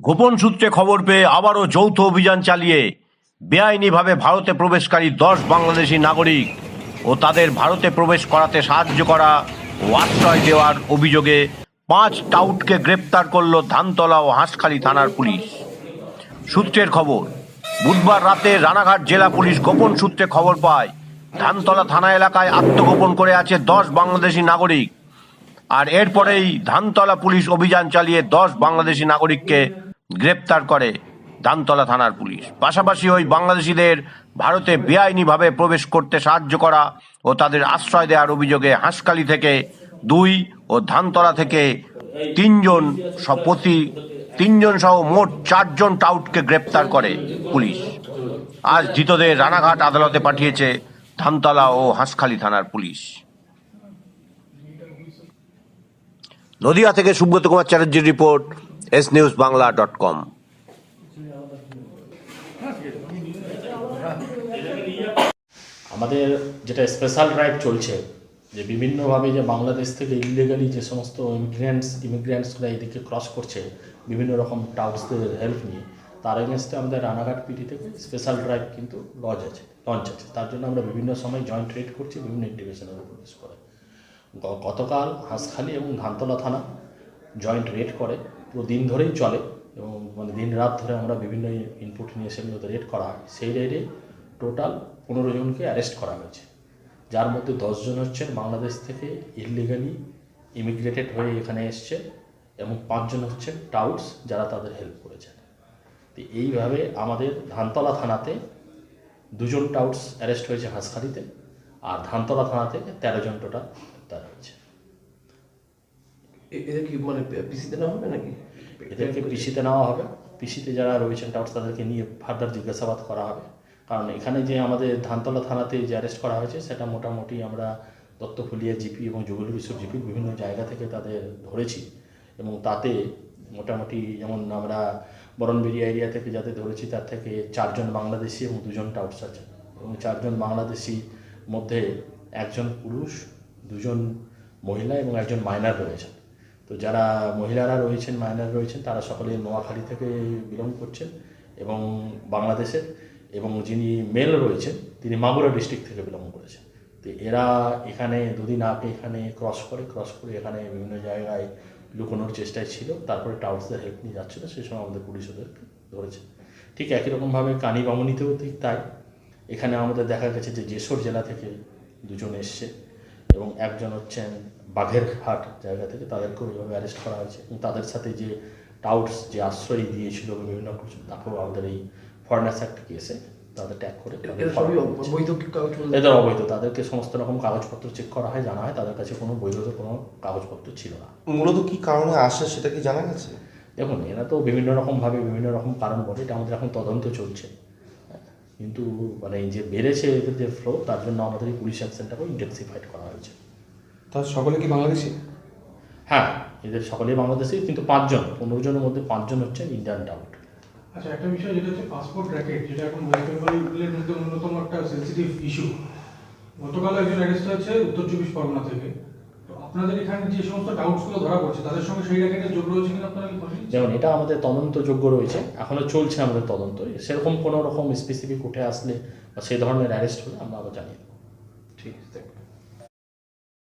গোপন সূত্রে খবর পেয়ে আবারও যৌথ অভিযান চালিয়ে বেআইনিভাবে ভারতে প্রবেশকারী দশ বাংলাদেশি নাগরিক ও তাদের ভারতে প্রবেশ করাতে সাহায্য করা ও আশ্রয় দেওয়ার অভিযোগে পাঁচ টাউটকে গ্রেপ্তার করল ধানতলা ও হাঁসখালী থানার পুলিশ। সূত্রের খবর, বুধবার রাতে রানাঘাট জেলা পুলিশ গোপন সূত্রে খবর পায়, ধানতলা থানা এলাকায় আত্মগোপন করে আছে দশ বাংলাদেশি নাগরিক। আর এরপরেই ধানতলা পুলিশ অভিযান চালিয়ে দশ বাংলাদেশি নাগরিককে গ্রেপ্তার করে ধানতলা থানার পুলিশ। পাশাপাশি ওই বাংলাদেশিদের ভারতে বেআইনিভাবে প্রবেশ করতে সাহায্য করা ও তাদের আশ্রয় দেওয়ার অভিযোগে হাঁসখালি থেকে দুই ও ধানতলা থেকে তিনজন প্রতি তিনজন সহ মোট চারজন টাউটকে গ্রেপ্তার করে পুলিশ। আজ ধৃতদের রানাঘাট আদালতে পাঠিয়েছে ধানতলা ও হাঁসখালি থানার পুলিশ। নদিয়া থেকে Subrata Kumar চ্যাটার্জির report S news Bangla dot com আমাদের যেটা স্পেশাল ড্রাইভ চলছে, যে বিভিন্নভাবে যে বাংলাদেশ থেকে ইলিগালি যে সমস্ত ইমিগ্রেন্টস ইমিগ্রেন্টসরা এদিকে ক্রস করছে, বিভিন্ন রকম টাউটসদের হেল্প নিয়ে, তার এগেনস্টে আমাদের রানাঘাট পিটি থেকে স্পেশাল ড্রাইভ কিন্তু লঞ্চ আছে লঞ্চ আছে। তার জন্য আমরা বিভিন্ন সময় জয়েন্ট রেড করছি, বিভিন্ন ইন্টিগ্রেশনের উপর করে। গতকাল হাঁসখালি এবং ধানতলা থানা জয়েন্ট রেড করে। পুরো দিন ধরেই চলে এবং মানে দিন রাত ধরে আমরা বিভিন্ন ইনপুট নিয়ে সেগুলোতে রেড করা হয়। সেই রেডে টোটাল পনেরো জনকে অ্যারেস্ট করা হয়েছে। যার মধ্যে দশজন হচ্ছেন বাংলাদেশ থেকে ইলিগালি ইমিগ্রেটেড হয়ে এখানে এসছে এবং পাঁচজন হচ্ছেন টাউটস যারা তাদের হেল্প করেছেন। তো এইভাবে আমাদের ধানতলা থানাতে দুজন টাউটস অ্যারেস্ট হয়েছে হাঁসখালিতে আর ধানতলা থানা থেকে তেরো জন টোটাল গ্রেপ্তার হয়েছে। এ- এদের কি মানে পিসিতে নেওয়া হবে নাকি? এদেরকে পিসিতে নেওয়া হবে। পিসিতে যারা রয়েছেন টাউটস তাদেরকে নিয়ে ফার্দার জিজ্ঞাসাবাদ করা হবে। কারণ এখানে যে আমাদের ধানতলা থানাতে যে অ্যারেস্ট করা হয়েছে সেটা মোটামুটি আমরা দত্তফুলিয়া জিপি এবং যুগল বিশ্বর জিপি বিভিন্ন জায়গা থেকে তাদের ধরেছি। এবং তাতে মোটামুটি যেমন আমরা বরণবেরিয়া এরিয়া থেকে যাতে ধরেছি তার থেকে চারজন বাংলাদেশি এবং দুজন টাউটস আছে এবং চারজন বাংলাদেশি মধ্যে একজন পুরুষ দুজন মহিলা এবং একজন মাইনার রয়েছেন। তো যারা মহিলারা রয়েছেন মাইনার রয়েছেন, তারা সকলে নোয়াখালী থেকে বিলং করছেন এবং বাংলাদেশের এবং যিনি মেল রয়েছেন, তিনি মাগুরা ডিস্ট্রিক্ট থেকে বিলং করেছেন। তো এরা এখানে দুদিন আগে এখানে ক্রস করে ক্রস করে এখানে বিভিন্ন জায়গায় লুকোনোর চেষ্টায় ছিল। তারপরে টাউটসদের হেল্প নিয়ে যাচ্ছিল, সেই সময় আমাদের পুলিশ ওদেরকে ধরেছে। ঠিক একই রকমভাবে কানি বামুনিতেও ঠিক তাই। এখানে আমাদের দেখা গেছে যে, যশোর জেলা থেকে দুজন এসছে। এবং একজন হচ্ছেন বাঘেরহাট জায়গা থেকে তাদেরকেও ওইভাবে অ্যারেস্ট করা হয়েছে। এবং তাদের সাথে যে টাউটস যে আশ্রয় দিয়েছিল বিভিন্ন কিছু তাকেও আমাদের এই ফরেনার্স অ্যাক্ট কেসে তাদের ট্যাগ করে এদের অবৈধ। তাদেরকে সমস্ত রকম কাগজপত্র চেক করা হয় জানা হয় তাদের কাছে কোনো বৈধ কোনো কাগজপত্র ছিল না। মূলত কি কারণে আসে সেটা কি জানা গেছে? দেখুন এরা তো বিভিন্ন রকমভাবে বিভিন্ন রকম কারণ বলে এটা আমাদের এখন তদন্ত চলছে। কিন্তু মানে এই যে বেড়েছে এদের যে ফ্লো তার জন্য আমাদের এই পুলিশ অ্যাকশনটাকেও ইন্টেন্সিফাইড করা হয়েছে। তার সকলে কি বাংলাদেশি? হ্যাঁ এদের সকলেই বাংলাদেশি কিন্তু পাঁচজন পনেরো জনের মধ্যে পাঁচজন হচ্ছেন ইন্ডিয়ান ডাউট আচ্ছা একটা বিষয় যেটা হচ্ছে পাসপোর্ট র্যাকেট যেটা এখন ওয়েস্ট বেঙ্গলের মধ্যে অন্যতম একটা সেন্সিটিভ ইস্যু গতকাল একজন অ্যারেস্ট হয়েছে উত্তর চব্বিশ পরগনা থেকে। আপনাদের এখানে যে সমস্ত ডাউটসগুলো ধরা পড়ছে তাদের সঙ্গে সেই র্যাকেটের যোগ রয়েছে কিনা আপনারা যেমন এটা আমাদের তদন্ত যোগ্য রয়েছে এখনও চলছে আমাদের তদন্ত। সেরকম কোনো রকম স্পেসিফিক উঠে আসলে বা সেই ধরনের অ্যারেস্ট হলে আমরা আবার জানিয়ে দেবো। ঠিক আছে